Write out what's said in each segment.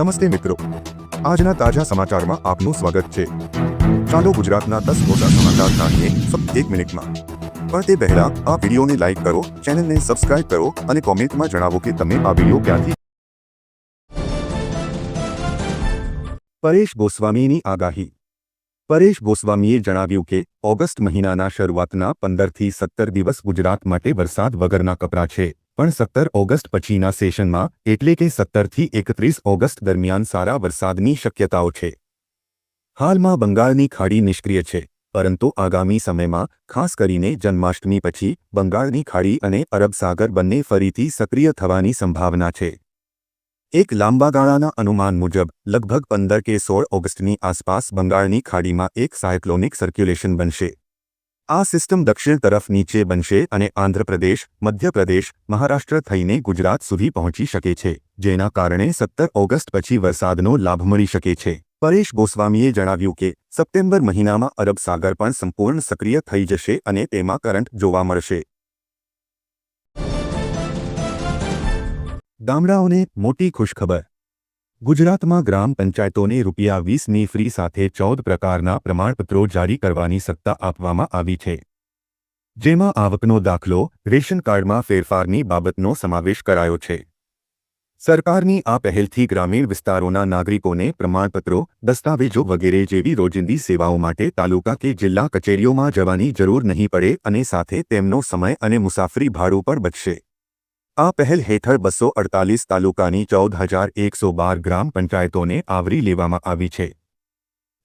નમસ્તે મિત્રો. આજના તાજા સમાચારમાં આપનું સ્વાગત છે. ચાલો ગુજરાતના દસ મોટા સમાચાર જાણીએ એક મિનિટમાં. પણ તે પહેલા આ વિડીયોને લાઇક કરો, ચેનલને સબસ્ક્રાઇબ કરો અને કોમેન્ટમાં જણાવો કે તમે આ વીડિયો ક્યાંથી પરેશ ગોસ્વામીની આગાહી. પરેશ ગોસ્વામીએ જણાવ્યું કે, ઓગસ્ટ મહિનાના શરૂઆતના પંદરથી સત્તર દિવસ ગુજરાત માટે વરસાદ વગરના કપરા છે. પણ સત્તર ઓગસ્ટ પછીના સેશનમાં, એટલે કે સત્તરથી એકત્રીસ ઓગસ્ટ દરમિયાન સારા વરસાદની શક્યતાઓ છે. હાલમાં બંગાળની ખાડી નિષ્ક્રિય છે, પરંતુ આગામી સમયમાં, ખાસ કરીને જન્માષ્ટમી પછી, બંગાળની ખાડી અને અરબ સાગર બંને ફરીથી સક્રિય થવાની સંભાવના છે. એક લાંબા ગાળાના અનુમાન મુજબ, લગભગ પંદર કે સોળ ઓગસ્ટની આસપાસ બંગાળની ખાડીમાં એક સાયક્લોનિક સર્ક્યુલેશન બનશે. આ સિસ્ટમ દક્ષિણ તરફ નીચે બનશે અને આંધ્રપ્રદેશ, મધ્યપ્રદેશ, મહારાષ્ટ્ર થઈને ગુજરાત સુધી પહોંચી શકે છે, જેના કારણે સત્તર ઓગસ્ટ પછી વરસાદનો લાભ મળી શકે છે. પરેશ ગોસ્વામીએ જણાવ્યું કે, સપ્ટેમ્બર મહિનામાં અરબ સાગર પણ સંપૂર્ણ સક્રિય થઈ જશે અને તેમાં કરંટ જોવા મળશે. ગામડાઓને મોટી ખુશખબર ગુજરાતમાં ગ્રામ પંચાયતોને રૂપિયા વીસની ફી સાથે ચૌદ પ્રકારના પ્રમાણપત્રો જારી કરવાની સત્તા આપવામાં આવી છે. જેમાં આવકનો દાખલો, રેશન કાર્ડમાં ફેરફારની બાબતનો સમાવેશ કરાયો છે. સરકારની આ પહેલથી ગ્રામીણ વિસ્તારોના નાગરિકોને પ્રમાણપત્રો, દસ્તાવેજો વગેરે જેવી રોજિંદી સેવાઓ માટે તાલુકા કે જિલ્લા કચેરીઓમાં જવાની જરૂર નહીં પડે અને સાથે તેમનો સમય અને મુસાફરી ભાડું પણ બચશે. આ પહેલ હેઠળ બસો અડતાલીસ તાલુકાની ચૌદ હજાર એકસો બાર ગ્રામ પંચાયતોને આવરી લેવામાં આવી છે.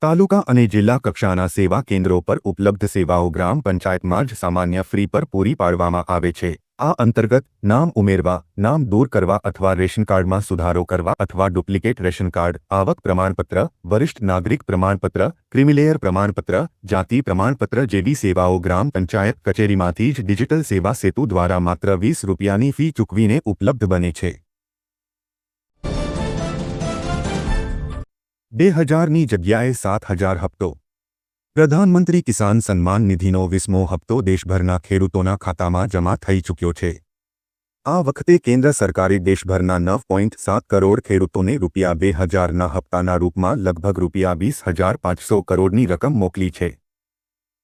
તાલુકા અને જિલ્લા કક્ષાના સેવા કેન્દ્રો પર ઉપલબ્ધ સેવાઓ ગ્રામ પંચાયતમાં જ સામાન્ય ફ્રી પર પૂરી પાડવામાં આવે છે. આ અંતર્ગત નામ ઉમેરવા, નામ દૂર કરવા અથવા રેશન કાર્ડમાં સુધારો કરવા અથવા ડુપ્લિકેટ રેશન કાર્ડ, આવક પ્રમાણપત્ર, વરિષ્ઠ નાગરિક પ્રમાણપત્ર, ક્રિમિલેયર પ્રમાણપત્ર, જાતિ પ્રમાણપત્ર જેવી સેવાઓ ગ્રામ પંચાયત કચેરીમાંથી જ ડિજિટલ સેવા સેતુ દ્વારા માત્ર વીસ રૂપિયાની ફી ચૂકવીને ઉપલબ્ધ બને છે. બે હજારની જગ્યાએ સાત હજાર હપ્તો પ્રધાનમંત્રી કિસાન સન્માન નિધિનો વીસમો હપ્તો દેશભરના ખેડૂતોના ખાતામાં જમા થઈ ચૂક્યો છે. આ વખતે કેન્દ્ર સરકારે દેશભરના નવ પોઈન્ટ સાત કરોડ ખેડૂતોને રૂપિયા બે હજારના હપ્તાના રૂપમાં લગભગ રૂપિયા વીસ હજાર પાંચસો કરોડની રકમ મોકલી છે.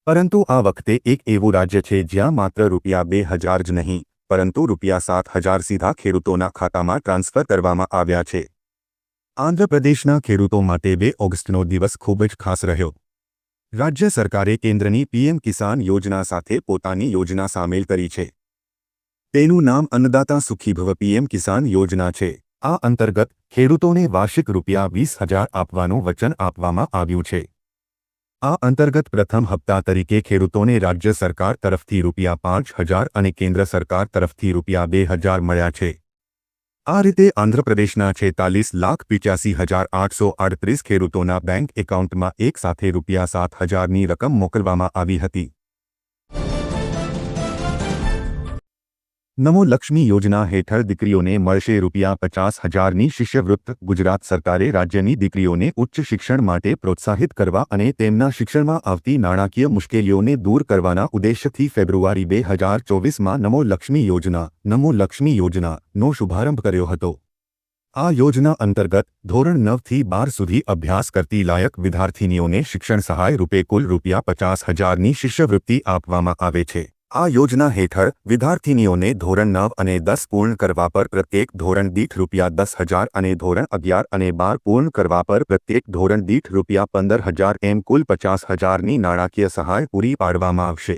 પરંતુ આ વખતે એક એવું રાજ્ય છે જ્યાં માત્ર રૂપિયા બે હજાર જ નહીં, પરંતુ રૂપિયા સાત હજાર સીધા ખેડૂતોના ખાતામાં ટ્રાન્સફર કરવામાં આવ્યા છે. આંધ્રપ્રદેશના ખેડૂતો માટે બે ઓગસ્ટનો દિવસ ખૂબ જ ખાસ રહ્યો. રાજ્ય સરકારે કેન્દ્રની પીએમ કિસાન યોજના સાથે પોતાની યોજના સામેલ કરી છે. તેનું નામ અન્નદાતા સુખીભવ પીએમ કિસાન યોજના છે. આ અંતર્ગત ખેડૂતોને વાર્ષિક રૂપિયા વીસ હજાર આપવાનું વચન આપવામાં આવ્યું છે. આ અંતર્ગત પ્રથમ હપ્તા તરીકે ખેડૂતોને રાજ્ય સરકાર તરફથી રૂપિયા પાંચ હજાર અને કેન્દ્ર સરકાર તરફથી રૂપિયા બે હજાર મળ્યા છે. આ રીતે આંધ્રપ્રદેશના છેતાલીસ લાખ પિચ્યાસી હજાર આઠસો આડત્રીસ ખેડૂતોના બેંક એકાઉન્ટમાં એક સાથે રૂપિયા સાત હજારની રકમ મોકલવામાં આવી હતી. નમો લક્ષ્મી યોજના હેઠળ દીકરીઓને મળશે રૂપિયા પચાસ હજારની શિષ્યવૃત્ત. ગુજરાત સરકારે રાજ્યની દીકરીઓને ઉચ્ચ શિક્ષણ માટે પ્રોત્સાહિત કરવા અને તેમના શિક્ષણમાં આવતી નાણાકીય મુશ્કેલીઓને દૂર કરવાના ઉદ્દેશ્યથી ફેબ્રુઆરી બે હજાર ચોવીસમાં નમો લક્ષ્મી યોજના, નમો લક્ષ્મી યોજના, નો શુભારંભ કર્યો હતો. આ યોજના અંતર્ગત ધોરણ નવથી બાર સુધી અભ્યાસ કરતી લાયક વિદ્યાર્થીનીઓને શિક્ષણ સહાય રૂપે કુલ રૂપિયા પચાસ હજારની શિષ્યવૃત્તિ આપવામાં આવે છે. આ યોજના હેઠળ વિદ્યાર્થીનીઓને ધોરણ નવ અને દસ પૂર્ણ કરવા પર પ્રત્યેક ધોરણ દીઠ રૂપિયા દસ હજાર અને ધોરણ અગિયાર અને બાર પૂર્ણ કરવા પર પ્રત્યેક ધોરણ દીઠ રૂપિયા પંદર હજાર એમ કુલ પચાસ હજારની નાણાકીય સહાય પૂરી પાડવામાં આવશે.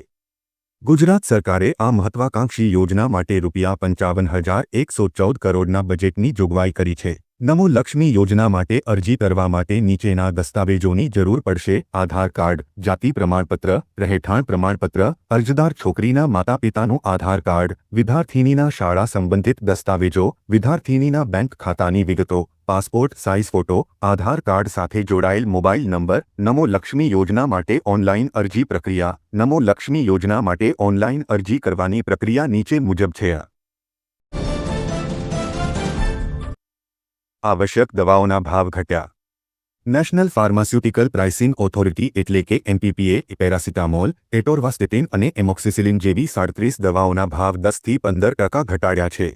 ગુજરાત સરકારે આ મહત્વાકાંક્ષી યોજના માટે રૂપિયા પંચાવન હજાર એકસો ચૌદ કરોડના બજેટની જોગવાઈ કરી છે. નમો લક્ષ્મી યોજના માટે અરજી કરવા માટે નીચેના દસ્તાવેજોની જરૂર પડશે. આધાર કાર્ડ, જાતિ પ્રમાણપત્ર, રહેઠાણ પ્રમાણપત્ર, અરજદાર છોકરીના માતા પિતાનું આધાર કાર્ડ, વિદ્યાર્થીનીના શાળા સંબંધિત દસ્તાવેજો, વિદ્યાર્થીનીના બેંક ખાતાની વિગતો, passport size photo, Aadhaar card સાથે જોડાયેલ મોબાઈલ નંબર, નમો લક્ષ્મી યોજના માટે ઓનલાઈન અરજી પ્રક્રિયા, નમો લક્ષ્મી યોજના માટે ઓનલાઈન અરજી કરવાની પ્રક્રિયા નીચે મુજબ છે. આવશ્યક દવાઓના ભાવ ઘટ્યા. નેશનલ ફાર્માસ્યુટિકલ પ્રાઇસિંગ ઓથોરિટી એટલે કે એનપીપીએ, પેરાસિટામોલ, એટોરવાસ્ટેટિન અને એમોક્સિસિલિન જેવી સાડત્રીસ દવાઓના ભાવ દસથી પંદર ટકા ઘટાડ્યા છે.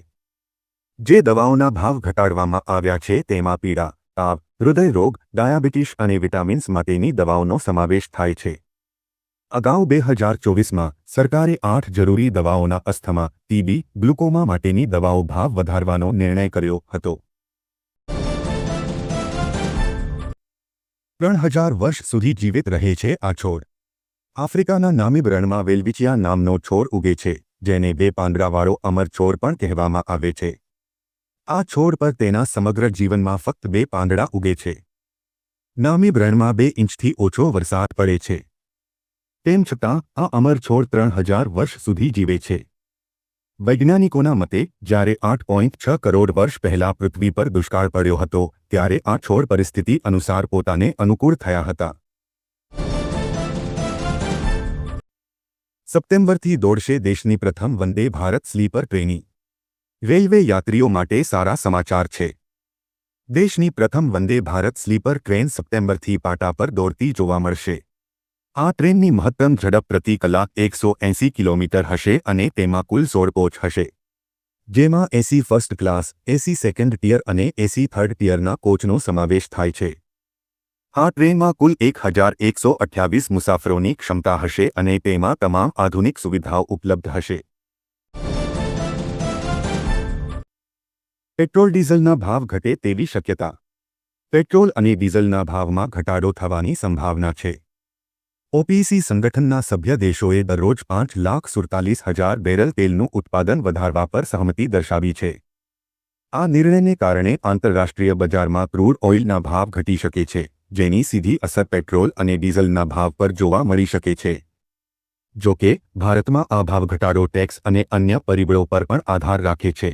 જે દવાઓના ભાવ ઘટાડવામાં આવ્યા છે તેમાં પીડા, તાવ હૃદયરોગ ડાયાબિટીસ અને વિટામિન્સ માટેની દવાઓનો સમાવેશ થાય છે. અગાઉ બે હજાર ચોવીસમાં સરકારે આઠ જરૂરી દવાઓના અસ્થમા, ટીબી, ગ્લુકોમા માટેની દવાઓ ભાવ વધારવાનો નિર્ણય કર્યો હતો. ત્રણ હજાર વર્ષ સુધી જીવિત રહે છે આ છોડ. આફ્રિકાના નામિબ રણમાં વેલવિચિયા નામનો છોડ ઉગે છે, જેને બે પાંદડાવાળો અમર છોડ પણ કહેવામાં આવે છે. આ છોડ પર તેના સમગ્ર જીવનમાં ફક્ત બે પાંદડા ઉગે છે. નામિબ રણમાં બે ઇંચથી ઓછો વરસાદ પડે છે. તેમ છતાં, આ અમર છોડ ત્રણ હજાર વર્ષ સુધી જીવે છે. વૈજ્ઞાનિકોના મતે, જ્યારે આઠ પોઈન્ટ છ કરોડ વર્ષ પહેલા પૃથ્વી પર દુષ્કાળ પડ્યો હતો, ત્યારે આ છોડ પરિસ્થિતિ અનુસાર પોતાને અનુકૂળ થયા હતા. સપ્ટેમ્બરથી દોડશે દેશની પ્રથમ વંદે ભારત સ્લીપર ટ્રેની. રેલવે યાત્રીઓ માટે સારા સમાચાર છે. દેશની પ્રથમ વંદે ભારત સ્લીપર ટ્રેન સપ્ટેમ્બરથી પાટા પર દોડતી જોવા મળશે. આ ટ્રેનની મહત્તમ ઝડપ પ્રતિ કલાક એકસો એંસી કિલોમીટર હશે અને તેમાં કુલ સોળ કોચ હશે. જેમાં AC first class, AC second tier અને એસી થર્ડ ટિયરના કોચનો સમાવેશ થાય છે. આ ટ્રેનમાં કુલ એક હજાર એકસો અઠ્યાવીસ મુસાફરોની ક્ષમતા હશે અને તેમાં તમામ આધુનિક સુવિધાઓ ઉપલબ્ધ હશે. પેટ્રોલ ડીઝલના ભાવ ઘટે તેવી શક્યતા. પેટ્રોલ અને ડીઝલના ભાવમાં ઘટાડો થવાની સંભાવના છે. ઓપીસી સંગઠનના સભ્ય દેશોએ દરરોજ પાંચ લાખ સુડતાલીસ હજાર બેરલ તેલનું ઉત્પાદન વધારવા પર સહમતિ દર્શાવી છે. આ નિર્ણયને કારણે આંતરરાષ્ટ્રીય બજારમાં ક્રૂડ ઓઇલના ભાવ ઘટી શકે છે, જેની સીધી અસર પેટ્રોલ અને ડીઝલના ભાવ પર જોવા મળી શકે છે. જો કે, ભારતમાં આ ભાવ ઘટાડો ટેક્સ અને અન્ય પરિબળો પર પણ આધાર રાખે છે.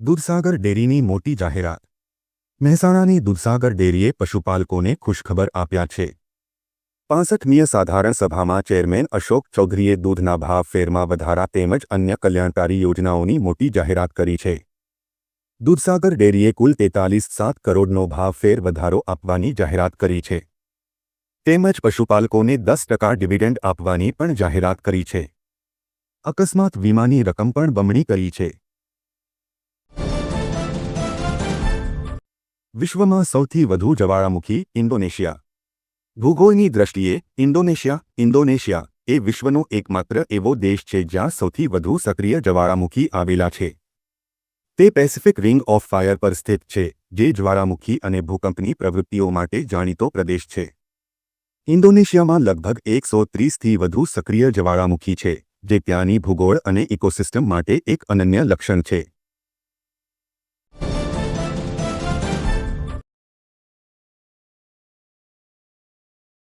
દૂધસાગર ડેરીની મોટી જાહેરાત મહેસાણાની દૂધસાગર ડેરીએ પશુપાલકોને ખુશખબર આપ્યા છે. પાસઠમીય સાધારણ સભામાં ચેરમેન અશોક ચૌધરીએ દૂધના ભાવ ફેરમાં વધારા તેમજ અન્ય કલ્યાણકારી યોજનાઓની મોટી જાહેરાત કરી છે. દૂધસાગર ડેરીએ કુલ તેતાલીસ સાત કરોડનો ભાવ ફેર વધારો આપવાની જાહેરાત કરી છે. તેમજ પશુપાલકોને દસ ટકા ડિવિડન્ડ આપવાની પણ જાહેરાત કરી છે. અકસ્માત વીમાની રકમ પણ બમણી કરી છે. વિશ્વમાં સૌથી વધુ જવાળામુખી ઇન્ડોનેશિયા. ભૂગોળની દ્રષ્ટિએ, ઇન્ડોનેશિયા ઇન્ડોનેશિયા એ વિશ્વનો એકમાત્ર એવો દેશ છે જ્યાં સૌથી વધુ સક્રિય જવાળામુખી આવેલા છે. તે પેસિફિક રિંગ ઓફ ફાયર પર સ્થિત છે, જે જ્વાળામુખી અને ભૂકંપની પ્રવૃત્તિઓ માટે જાણીતો પ્રદેશ છે. ઇન્ડોનેશિયામાં લગભગ એકસો ત્રીસથી વધુ સક્રિય જ્વાળામુખી છે, જે ત્યાંની ભૂગોળ અને ઇકોસિસ્ટમ માટે એક અનન્ય લક્ષણ છે.